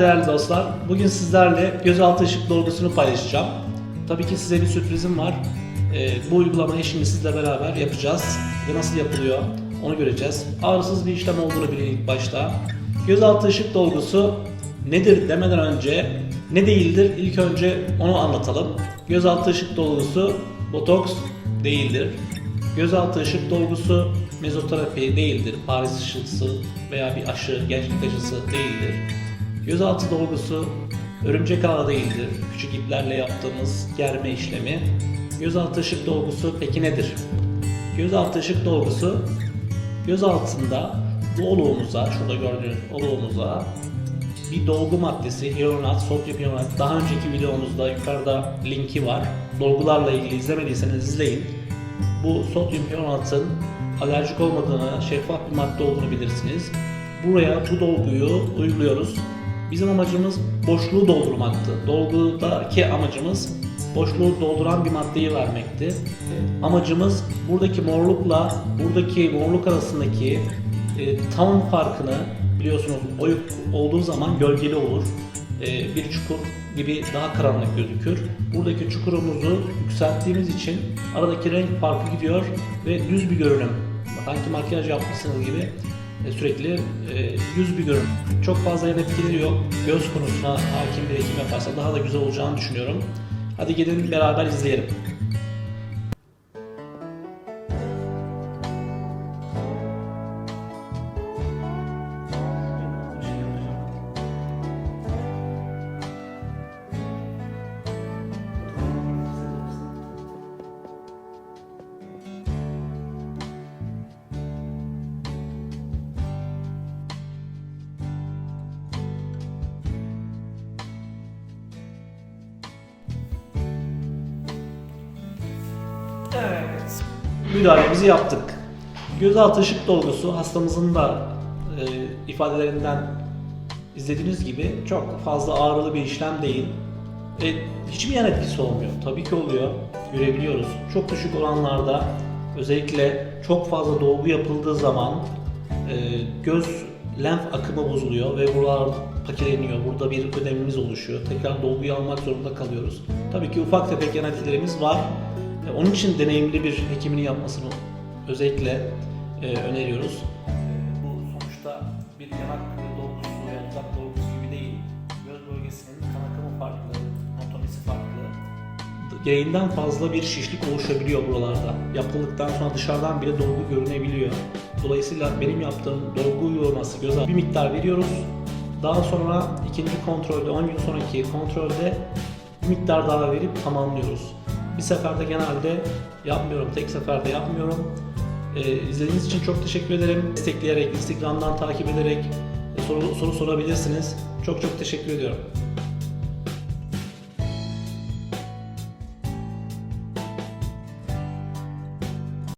dostlar. Bugün sizlerle gözaltı ışık dolgusunu paylaşacağım. Tabii ki size bir sürprizim var. Ee, bu uygulamayı şimdi sizle beraber yapacağız. Ve nasıl yapılıyor onu göreceğiz. Ağrısız bir işlem olduğunu bilin ilk başta. Gözaltı ışık dolgusu nedir demeden önce ne değildir ilk önce onu anlatalım. Gözaltı ışık dolgusu botoks değildir. Gözaltı ışık dolgusu mezoterapi değildir. Paris ışıltısı veya bir aşı, gençlik aşısı değildir. Gözaltı dolgusu örümcek ağı değildir. Küçük iplerle yaptığımız germe işlemi. Gözaltı ışık dolgusu peki nedir? Gözaltı ışık dolgusu göz altında bu oluğumuza, şurada gördüğünüz oluğumuza bir dolgu maddesi hyaluronat, sodyum hyaluronat. Daha önceki videomuzda yukarıda linki var. Dolgularla ilgili izlemediyseniz izleyin. Bu sodyum hyaluronatın alerjik olmadığını, şeffaf bir madde olduğunu bilirsiniz. Buraya bu dolguyu uyguluyoruz. Bizim amacımız boşluğu doldurmaktı. Dolgudaki amacımız boşluğu dolduran bir maddeyi vermekti. Amacımız buradaki morlukla buradaki morluk arasındaki e, tam farkını biliyorsunuz oyuk olduğu zaman gölgeli olur. E, bir çukur gibi daha karanlık gözükür. Buradaki çukurumuzu yükselttiğimiz için aradaki renk farkı gidiyor ve düz bir görünüm. Sanki makyaj yapmışsınız gibi sürekli e, yüz bir görünüm. Çok fazla yan etkileri yok. Göz konusuna hakim bir hekim yaparsa daha da güzel olacağını düşünüyorum. Hadi gelin beraber izleyelim. Müdahalemizi yaptık. Gözaltı ışık dolgusu hastamızın da e, ifadelerinden izlediğiniz gibi çok fazla ağrılı bir işlem değil. E, hiçbir yan etkisi olmuyor. Tabii ki oluyor. Görebiliyoruz. Çok düşük oranlarda özellikle çok fazla dolgu yapıldığı zaman e, göz lenf akımı bozuluyor ve buralar pakileniyor. Burada bir ödemimiz oluşuyor. Tekrar dolguyu almak zorunda kalıyoruz. Tabii ki ufak tefek yan etkilerimiz var. E, Onun için deneyimli bir hekimini yapmasını özellikle e, öneriyoruz. E, bu sonuçta bir yanak dolgusu veya dudak dolgusu gibi değil. Göz bölgesinin kan akımı farklı, anatomisi farklı. Gereğinden fazla bir şişlik oluşabiliyor buralarda. Yapıldıktan sonra dışarıdan bile dolgu görünebiliyor. Dolayısıyla benim yaptığım dolgu uygulaması göz bir miktar veriyoruz. Daha sonra ikinci kontrolde, 10 gün sonraki kontrolde bir miktar daha verip tamamlıyoruz. Bir seferde genelde yapmıyorum, tek seferde yapmıyorum. Ee, izlediğiniz için çok teşekkür ederim. Destekleyerek, Instagram'dan takip ederek soru, soru sorabilirsiniz. Çok çok teşekkür ediyorum.